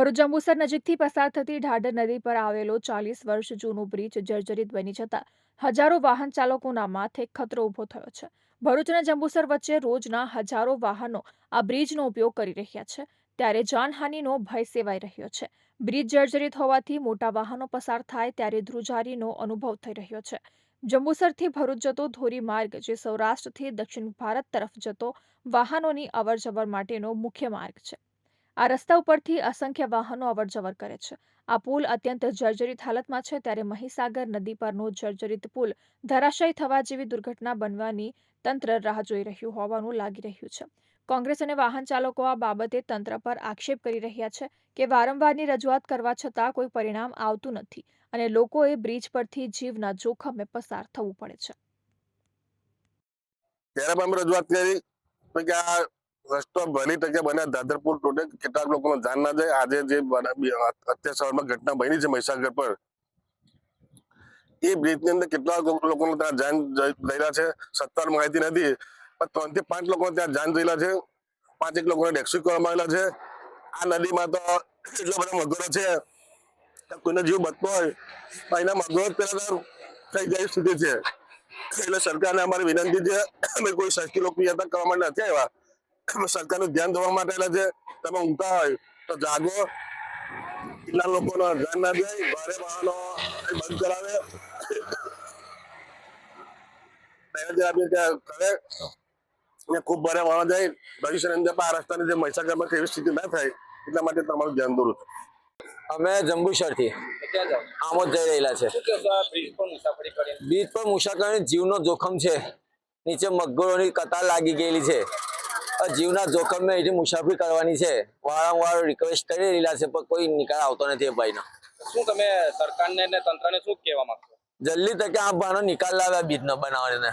ભરૂચ જંબુસર નજીકથી પસાર થતી ઢાઢર નદી પર આવેલો ચાલીસ વર્ષ જૂનું બ્રિજ જર્જરિત બની જતા હજારો વાહન ચાલકોના માથે ખતરો ઊભો થયો છે. ભરૂચ અને જંબુસર વચ્ચે રોજના હજારો વાહનો આ બ્રિજનો ઉપયોગ કરી રહ્યા છે. ત્યારે જાનહાનિનો ભય સેવાઈ રહ્યો છે. બ્રિજ જર્જરિત હોવાથી મોટા વાહનો પસાર થાય ત્યારે ધ્રુજારીનો અનુભવ થઈ રહ્યો છે. જંબુસરથી ભરૂચ જતો ધોરીમાર્ગ, જે સૌરાષ્ટ્રથી દક્ષિણ ભારત તરફ જતો વાહનોની અવરજવર માટેનો મુખ્ય માર્ગ છે. આ રસ્તા ઉપરથી અસંખ્ય વાહનો અવરજવર કરે છે. આ પુલ અત્યંત જર્જરિત હાલતમાં છે. ત્યારે મહીસાગર નદી પરનો જર્જરિત પુલ ધરાશયી થવા જેવી દુર્ઘટના બનવાની તંત્ર રાહ જોઈ રહ્યું હોવાનું લાગી રહ્યું છે. કોંગ્રેસ અને વાહન ચાલકો આ બાબતે તંત્ર પર આક્ષેપ કરી રહ્યા છે કે વારંવારની રજૂઆત કરવા છતાં કોઈ પરિણામ આવતું નથી અને લોકોએ બ્રિજ પરથી જીવના જોખમે પસાર થવું પડે છે. પણ રજૂઆત કરી. રસ્તો વહેલી તકે બને, દાદરપુર તૂટે, કેટલાક લોકોનો જાન ના જાય. આજે જે અત્યાર સવારમાં ઘટના બની છે મહીસાગર પર. એ બ્રિજની અંદર કેટલાક લોકો ત્યાં જાન ગયેલા છે. સત્તાવાર માહિતી નથી. પણ ત્રણથી પાંચ લોકો ત્યાં જાન ગયેલા છે. પાંચ એક લોકોને રેસ્ક્યુ કરવામાં આવેલા છે. આ નદીમાં તો એટલા બધા મગરો છે. કોઈને જીવ બચતો હોય તો એના મગરો પેલા થઈ જાય સ્થિતિ છે. એટલે સરકારને અમારી વિનંતી છે, અમે કોઈ સસ્તી લોકપ્રિયતા કરવા માટે નથી આવ્યા. સરકારનું ધ્યાન દોરવા માટે છે તમે ઊંઘતા હોય તો જાગો. કેટલા લોકોનો ધ્યાન ના જાય ભારે વાહનો બંધ કરાવે. કરે ખૂબ ભારે વાહનો જાય. ભવિષ્યની અંદર પણ આ રસ્તાની જે મહીસાગરમાં એવી સ્થિતિ ના થાય એટલા માટે તમારું ધ્યાન દોરું છું. અમે જંબુસરથી ક્યાં આમોદ જઈ રહેલા છે. બ્રિજ પર મુસાફરી જીવનો જોખમ છે. નીચે મગરોની કતાર લાગી ગયેલી છે. જીવના જોખમે અહીંથી મુસાફરી કરવાની છે. વારંવાર રિક્વેસ્ટ કરી રહેલા છે પણ કોઈ નિકાલ આવતો નથી એ ભાઈનો. શું તમે સરકારને ને તંત્રને શું કહેવા માંગો જલ્દી તકે આ ભાઈનો નિકાલ લાવે બીજનો બનાવવાને.